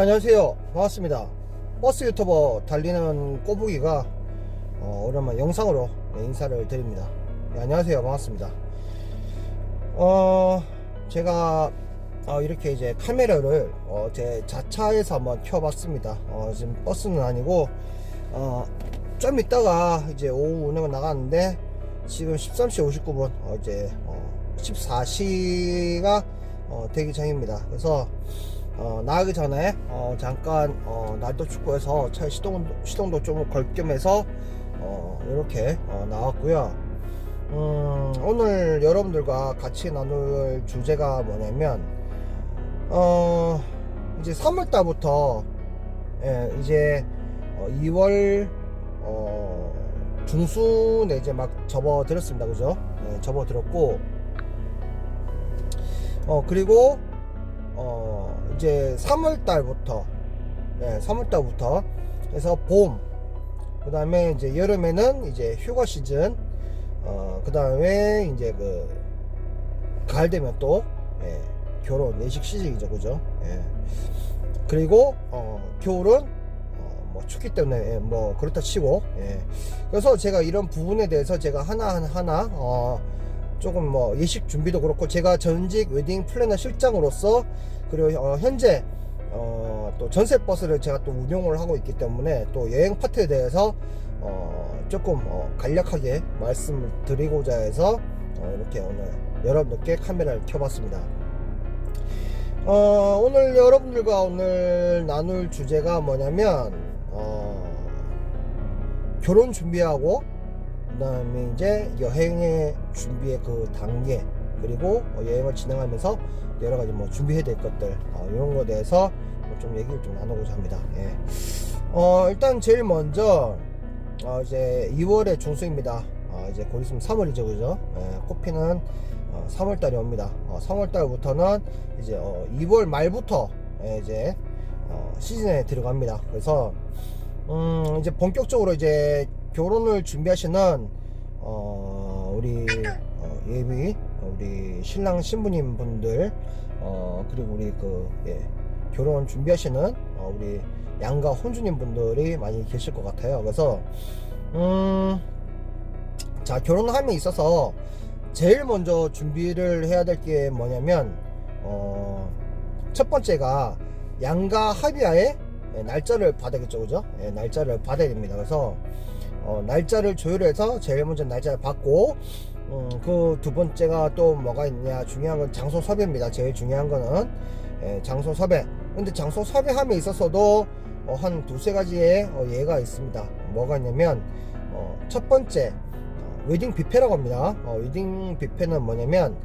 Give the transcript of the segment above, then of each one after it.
네, 안녕하세요. 반갑습니다. 버스 유튜버 달리는 꼬부기가 어, 오랜만 영상으로 네, 인사를 드립니다. 네, 안녕하세요. 반갑습니다. 어, 제가 어, 이렇게 이제 카메라를 어, 제 자차에서 한번 켜봤습니다. 어, 지금 버스는 아니고 어, 좀 있다가 이제 오후 운행을 나가는데 지금 13시 59분 어, 이제 어, 14시가 어, 되기 전입니다. 그래서 어, 나가기 전에 어, 잠깐 어, 날도 춥고해서 차 시동 시동도 좀 걸 겸해서 어, 이렇게 어, 나왔고요. 음, 오늘 여러분들과 같이 나눌 주제가 뭐냐면 어, 이제 3월 달부터 예, 이제 어, 2월 어, 중순에 이제 막 접어들었습니다, 그죠? 예, 접어들었고 어 그리고 어 이제 3월 달부터 네, 3월 달부터 해서 봄 그 다음에 이제 여름에는 이제 휴가 시즌 어 그 다음에 이제 그 가을 되면 또 예, 결혼 내식 시즌이죠 그죠 예. 그리고 어 겨울은 어, 뭐 춥기 때문에 예, 뭐 그렇다 치고 예. 그래서 제가 이런 부분에 대해서 제가 하나 하나 어 조금 뭐 예식 준비도 그렇고 제가 전직 웨딩 플래너 실장으로서 그리고 어, 현재 어, 또 전세 버스를 제가 또 운용을 하고 있기 때문에 또 여행 파트에 대해서 어, 조금 어, 간략하게 말씀을 드리고자 해서 어, 이렇게 오늘 여러분들께 카메라를 켜봤습니다. 어, 오늘 여러분들과 오늘 나눌 주제가 뭐냐면 어, 결혼 준비하고 그 다음에 이제 여행의 준비의 그 단계 그리고 어, 여행을 진행하면서 여러 가지 뭐 준비해야 될 것들 어, 이런 거에 대해서 뭐좀 얘기를 좀 나누고자 합니다. 예. 어, 일단 제일 먼저 어, 이제 2월의 중수입니다. 어, 이제 곧 있으면 3월이죠, 그죠? 예, 꽃피는 어, 3월 달이 옵니다. 어, 3월 달부터는 이제 어, 2월 말부터 예, 이제 어, 시즌에 들어갑니다. 그래서 음, 이제 본격적으로 이제 결혼을 준비하시는 어, 우리 어, 예비 우리 신랑 신부님 분들 어, 그리고 우리 그 예, 결혼 준비하시는 어, 우리 양가 혼주님 분들이 많이 계실 것 같아요. 그래서 음, 자 결혼함에 있어서 제일 먼저 준비를 해야 될 게 뭐냐면 어, 첫 번째가 양가 합의하에 예, 날짜를 받아야겠죠, 그죠? 예, 날짜를 받아야 됩니다. 그래서 어, 날짜를 조율해서 제일 먼저 날짜를 받고 음, 그 두 번째가 또 뭐가 있냐 중요한 건 장소 섭외입니다. 제일 중요한 거는 예, 장소 섭외. 근데 장소 섭외함에 있어서도 어, 한 두세 가지의 어, 예가 있습니다. 뭐가 있냐면 어, 첫 번째 어, 웨딩 뷔페라고 합니다. 어, 웨딩 뷔페는 뭐냐면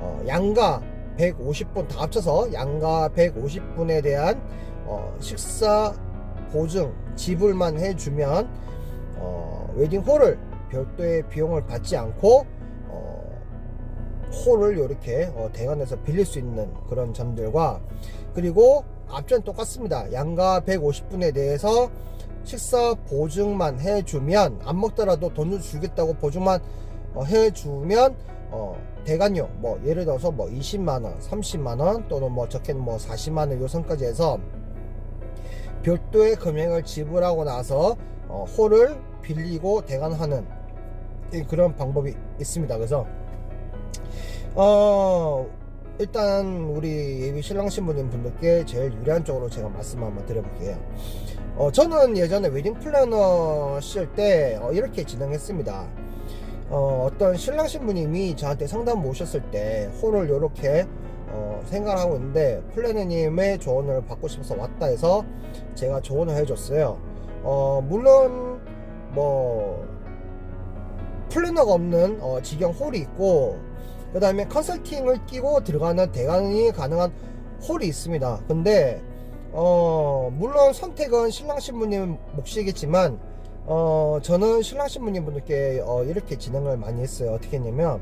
어, 양가 150분 다 합쳐서 양가 150분에 대한 어, 식사 보증 지불만 해주면 어, 웨딩홀을 별도의 비용을 받지 않고 어, 홀을 이렇게 어, 대관에서 빌릴 수 있는 그런 점들과 그리고 앞전 똑같습니다. 양가 150분에 대해서 식사 보증만 해주면 안 먹더라도 돈을 주겠다고 보증만 어, 해주면 어, 대관료 뭐 예를 들어서 뭐 20만 원 30만 원 또는 뭐 적게는 뭐 40만 원 요 선까지 해서 별도의 금액을 지불하고 나서 어, 홀을 빌리고 대관하는 이 그런 방법이 있습니다. 그래서 어 일단 우리 예비 신랑 신부님 분들께 제일 유리한 쪽으로 제가 말씀 한번 드려볼게요. 어 저는 예전에 웨딩 플래너 쓸때 어, 이렇게 진행했습니다. 어, 어떤 신랑 신부님이 저한테 상담 오셨을 때 홀을 이렇게 어, 생각을 하고 있는데 플래너님의 조언을 받고 싶어서 왔다 해서 제가 조언을 해줬어요. 어, 물론 뭐 플래너가 없는 어, 직영 홀이 있고 그 다음에 컨설팅을 끼고 들어가는 대관이 가능한 홀이 있습니다. 근데 어, 물론 선택은 신랑 신부님 몫이겠지만 어, 저는 신랑 신부님 분들께 어, 이렇게 진행을 많이 했어요. 어떻게 했냐면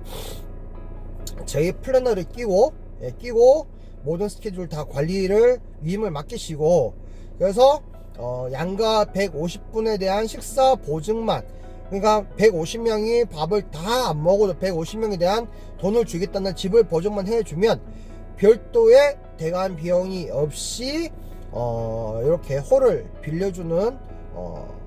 저희 플래너를 끼고 예, 끼고 모든 스케줄 다 관리를 위임을 맡기시고 그래서 어, 양가 150분에 대한 식사 보증만 그러니까 150명이 밥을 다 안 먹어도 150명에 대한 돈을 주겠다는 집을 보증만 해주면 별도의 대관 비용이 없이 어, 이렇게 홀을 빌려주는 어,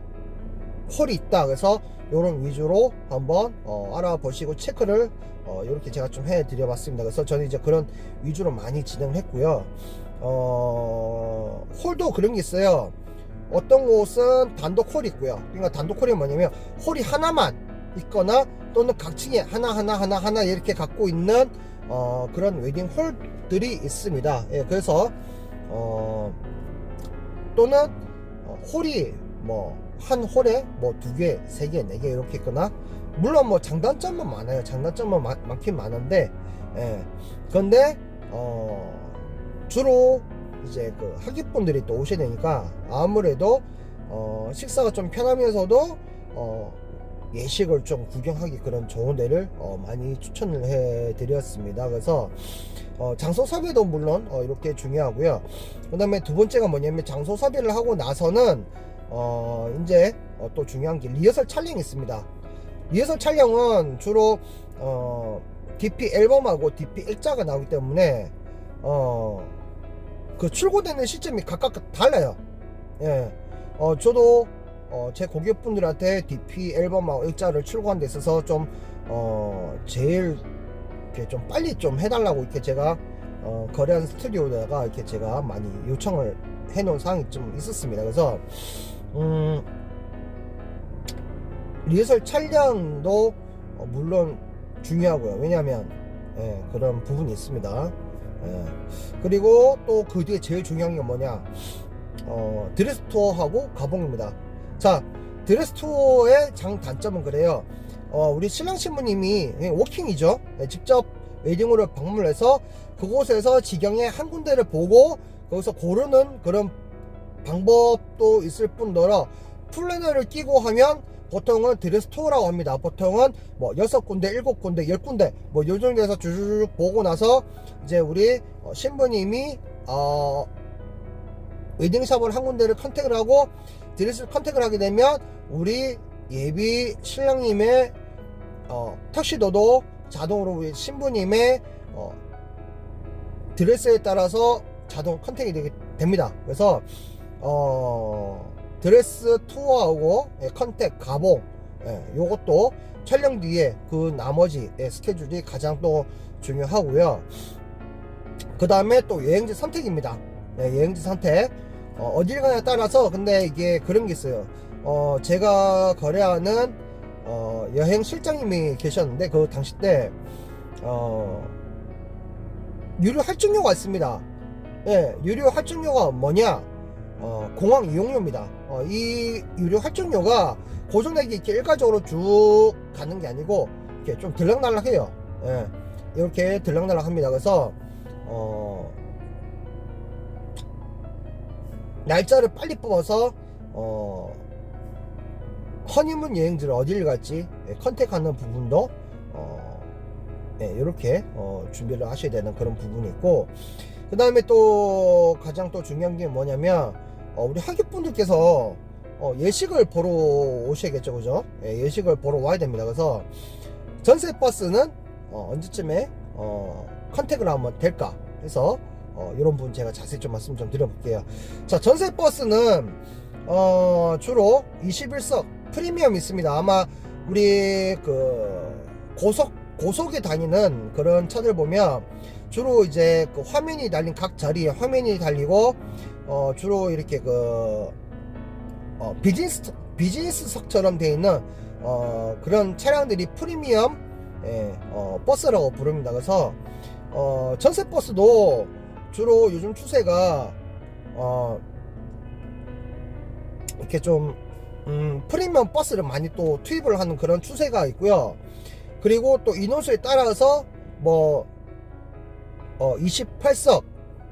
홀이 있다. 그래서 이런 위주로 한번 어, 알아보시고 체크를 어, 이렇게 제가 좀 해드려 봤습니다. 그래서 저는 이제 그런 위주로 많이 진행을 했고요. 어, 홀도 그런 게 있어요. 어떤 곳은 단독 홀이 있고요. 그러니까 단독 홀이 뭐냐면 홀이 하나만 있거나 또는 각층에 하나 하나 하나 하나 이렇게 갖고 있는 어, 그런 웨딩 홀들이 있습니다. 예, 그래서 어, 또는 어, 홀이 뭐 한 홀에 뭐 두 개, 세 개, 네 개 이렇게 있거나 물론 뭐 장단점은 많아요. 장단점은 많, 많긴 많은데 예. 그런데 어, 주로 이제 그 하객분들이 또 오셔야 되니까 아무래도 어, 식사가 좀 편하면서도 어, 예식을 좀 구경하기 그런 좋은 데를 어, 많이 추천을 해 드렸습니다. 그래서 어, 장소 섭외도 물론 어, 이렇게 중요하고요. 그 다음에 두 번째가 뭐냐면 장소 섭외를 하고 나서는 어, 이제 어, 또 중요한 게 리허설 촬영이 있습니다. 리허설 촬영은 주로 어, DP 앨범하고 DP 일자가 나오기 때문에 어, 그 출고되는 시점이 각각 달라요. 예. 어, 저도 어, 제 고객분들한테 DP 앨범하고 일자를 출고한 데 있어서 좀 어, 제일 이렇게 좀 빨리 좀 해달라고 이렇게 제가 어, 거래한 스튜디오에다가 이렇게 제가 많이 요청을 해놓은 사항이 좀 있었습니다. 그래서 음, 리허설 촬영도 어, 물론 중요하고요. 왜냐하면 예, 그런 부분이 있습니다. 예. 그리고 또 그 뒤에 제일 중요한 게 뭐냐? 어, 드레스 투어하고 가봉입니다. 자, 드레스 투어의 장 단점은 그래요. 어, 우리 신랑 신부님이 예, 워킹이죠. 예, 직접 웨딩홀을 방문해서 그곳에서 지경의 한 군데를 보고 거기서 고르는 그런 방법도 있을 뿐더러 플래너를 끼고 하면 보통은 드레스 투어라고 합니다. 보통은 뭐 여섯 군데, 일곱 군데, 열 군데 뭐요 정도에서 쭉 보고 나서 이제 우리 어, 신부님이 어 웨딩샵을 한 군데를 컨택을 하고 드레스를 컨택을 하게 되면 우리 예비 신랑님의 어, 턱시도도 자동으로 우리 신부님의 어, 드레스에 따라서 자동 컨택이 되게 됩니다. 그래서 어, 드레스 투어하고 예, 컨택 가봉 예, 요것도 촬영 뒤에 그 나머지 예, 스케줄이 가장 또 중요하고요. 그 다음에 또 여행지 선택입니다. 예, 여행지 선택 어, 딜 가냐에 따라서 근데 이게 그런 게 있어요. 어, 제가 거래하는 어, 여행 실장님이 계셨는데 그 당시 때 어, 유료 할증료가 있습니다. 예, 유료 할증료가 뭐냐? 어, 공항 이용료입니다. 어, 이 유료 할증료가 고정되게 이렇게 일괄적으로 쭉 가는 게 아니고 이렇게 좀 들락날락해요. 예, 이렇게 들락날락합니다. 그래서 어, 날짜를 빨리 뽑아서 어, 허니문 여행지를 어디를 갈지 예, 컨택하는 부분도 어, 예, 이렇게 어, 준비를 하셔야 되는 그런 부분이 있고 그 다음에 또 가장 또 중요한 게 뭐냐면 어, 우리 하객분들께서 어, 예식을 보러 오셔야겠죠 그죠? 예, 예식을 보러 와야 됩니다. 그래서 전세 버스는 어, 언제쯤에 어, 컨택을 하면 될까? 해서 어, 이런 부분 제가 자세히 좀 말씀 좀 드려볼게요. 자 전세 버스는 어, 주로 21석 프리미엄 있습니다. 아마 우리 그 고속 고속에 다니는 그런 차들 보면 주로 이제 그 화면이 달린 각 자리에 화면이 달리고 어 주로 이렇게 그 어, 비즈니스 비즈니스석처럼 되어 있는 어 그런 차량들이 프리미엄 예, 어, 버스라고 부릅니다. 그래서 어 전세 버스도 주로 요즘 추세가 어 이렇게 좀 음, 프리미엄 버스를 많이 또 투입을 하는 그런 추세가 있고요. 그리고 또 인원수에 따라서 뭐 어, 28석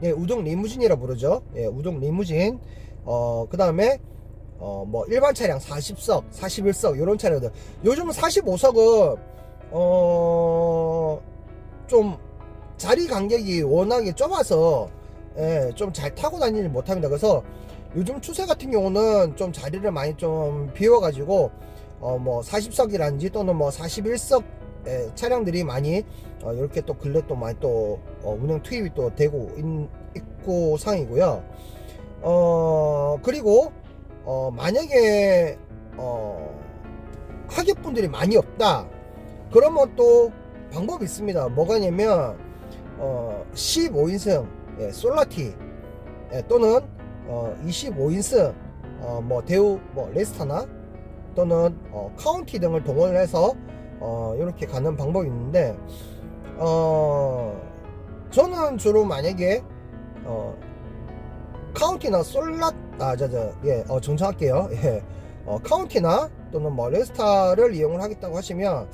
예, 우동 리무진이라 부르죠. 예, 우동 리무진. 어, 그 다음에 어, 뭐 일반 차량 40석, 41석 이런 차량들. 요즘은 45석은 어, 좀 자리 간격이 워낙에 좁아서 예, 좀 잘 타고 다니지 못합니다. 그래서 요즘 추세 같은 경우는 좀 자리를 많이 좀 비워가지고 어, 뭐 40석이라든지 또는 뭐 41석 예, 차량들이 많이 어, 이렇게 또 근래 또 많이 또 어, 운행 투입이 또 되고 있, 고 상이고요. 어 그리고 어 만약에 어 하객분들이 많이 없다 그러면 또 방법이 있습니다 뭐가냐면 어 15인승 예, 솔라티 예, 또는 어 25인승 어 뭐 대우 뭐 레스타나 또는 어 카운티 등을 동원을 해서 어 이렇게 가는 방법이 있는데 어 저는 주로 만약에 어 카운티나 솔라 아 저저 예 어, 정정할게요. 예 어, 카운티나 또는 뭐 레스타를 이용을 하겠다고 하시면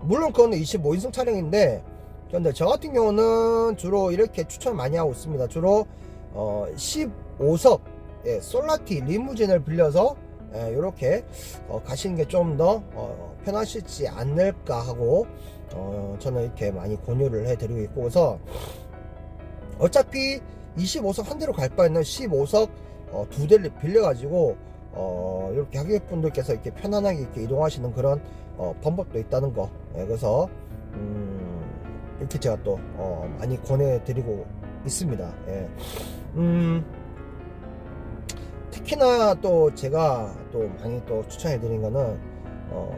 물론 그거는 25인승 차량인데 근데 저 같은 경우는 주로 이렇게 추천을 많이 하고 있습니다. 주로 어 15석 예, 솔라티 리무진을 빌려서 예, 이렇게 어, 가시는 게 좀더 어, 편하시지 않을까 하고 어, 저는 이렇게 많이 권유를 해드리고 있고 그래서 어차피 25석 한 대로 갈 바에는 15석 어, 두 대를 빌려가지고 어, 이렇게 하객분들께서 이렇게 편안하게 이렇게 이동하시는 그런 어, 방법도 있다는 거. 예, 그래서 음, 이렇게 제가 또 어, 많이 권해드리고 있습니다. 예. 음, 특히나 또 제가 또 많이 또 추천해 드린 거는 어,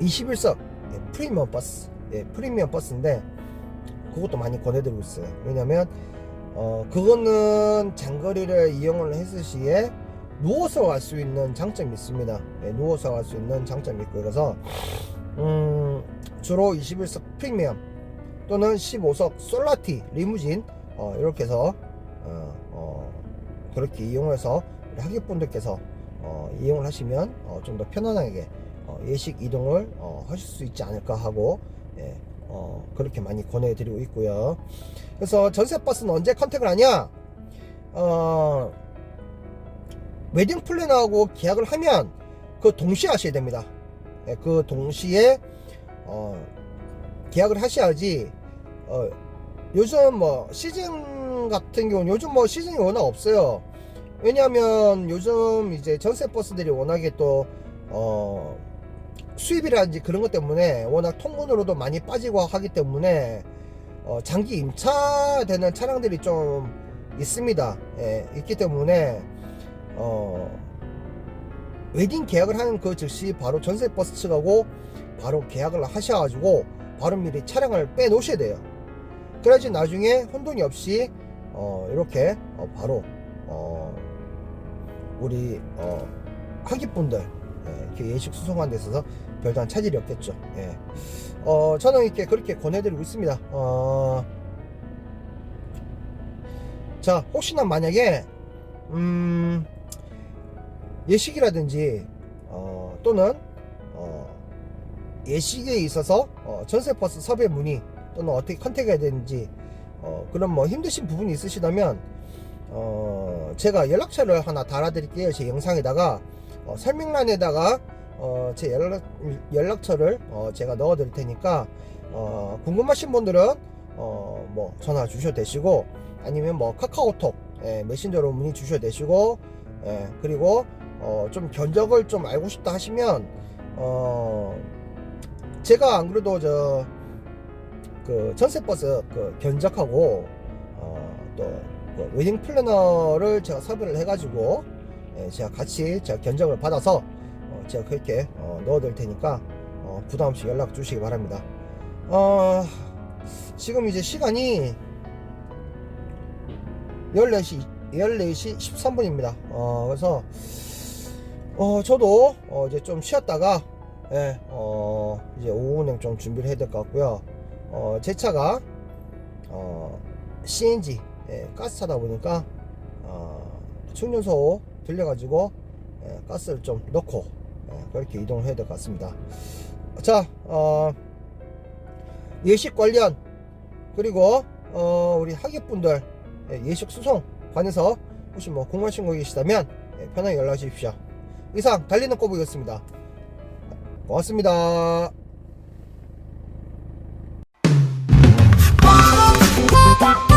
21석 예, 프리미엄 버스, 예, 프리미엄 버스인데 그것도 많이 권해드리고 있어요. 왜냐면 어, 그거는 장거리를 이용을 했을 시에 누워서 갈 수 있는 장점이 있습니다. 예, 누워서 갈 수 있는 장점이 있고 그래서 음, 주로 21석 프리미엄 또는 15석 솔라티 리무진 어, 이렇게 해서 그렇게 이용해서 하객분들께서 어, 이용을 하시면 어, 좀 더 편안하게 어, 예식 이동을 어, 하실 수 있지 않을까 하고 예, 어, 그렇게 많이 권해드리고 있고요. 그래서 전세버스는 언제 컨택을 하냐? 어, 웨딩 플래너하고 계약을 하면 그 동시에 하셔야 됩니다. 예, 그 동시에 어, 계약을 하셔야지 어, 요즘 뭐 시즌 같은 경우는 요즘 뭐 시즌이 워낙 없어요. 왜냐하면 요즘 이제 전세 버스들이 워낙에 또 어, 수입이라든지 그런 것 때문에 워낙 통근으로도 많이 빠지고 하기 때문에 어, 장기 임차되는 차량들이 좀 있습니다. 예, 있기 때문에 어, 웨딩 계약을 하는 그 즉시 바로 전세 버스 측하고 바로 계약을 하셔가지고 바로 미리 차량을 빼 놓으셔야 돼요. 그래야지 나중에 혼돈이 없이 어, 이렇게 어, 바로 어, 우리 어, 하객분들 예, 예식 수송하는 데 있어서 별다른 차질이 없겠죠. 예. 어, 저는 이렇게 그렇게 권해드리고 있습니다. 어, 자, 혹시나 만약에, 음, 예식이라든지, 어, 또는, 어, 예식에 있어서, 어, 전세버스 섭외 문의, 또는 어떻게 컨택해야 되는지, 어, 그런 뭐 힘드신 부분이 있으시다면, 어, 제가 연락처를 하나 달아드릴게요. 제 영상에다가, 어, 설명란에다가, 어, 제 연락, 연락처를, 어, 제가 넣어 드릴 테니까, 어, 궁금하신 분들은, 어, 뭐, 전화 주셔도 되시고, 아니면 뭐, 카카오톡, 예, 메신저로 문의 주셔도 되시고, 예, 그리고, 어, 좀 견적을 좀 알고 싶다 하시면, 어, 제가 안 그래도 저, 그 전세버스 그 견적하고, 어, 또, 그 웨딩 플래너를 제가 섭외를 해가지고, 예, 제가 같이 제가 견적을 받아서, 어, 제가 그렇게 어, 넣어드릴 테니까 어, 부담 없이 연락 주시기 바랍니다. 어, 지금 이제 시간이 14시 14시 13분입니다. 어, 그래서 어, 저도 어, 이제 좀 쉬었다가 예, 어, 이제 오후 운행 좀 준비를 해야 될 것 같고요. 어, 제 차가 어, CNG 예, 가스차다 보니까 어, 충전소 들려가지고 예, 가스를 좀 넣고 예, 그렇게 이동을 해야 될 것 같습니다. 자, 어, 예식 관련 그리고 어, 우리 하객분들 예, 예식 수송 관해서 혹시 뭐 궁금하신 거 계시다면 예, 편하게 연락 주십시오. 이상 달리는 꼬부였습니다. 고맙습니다. Bye.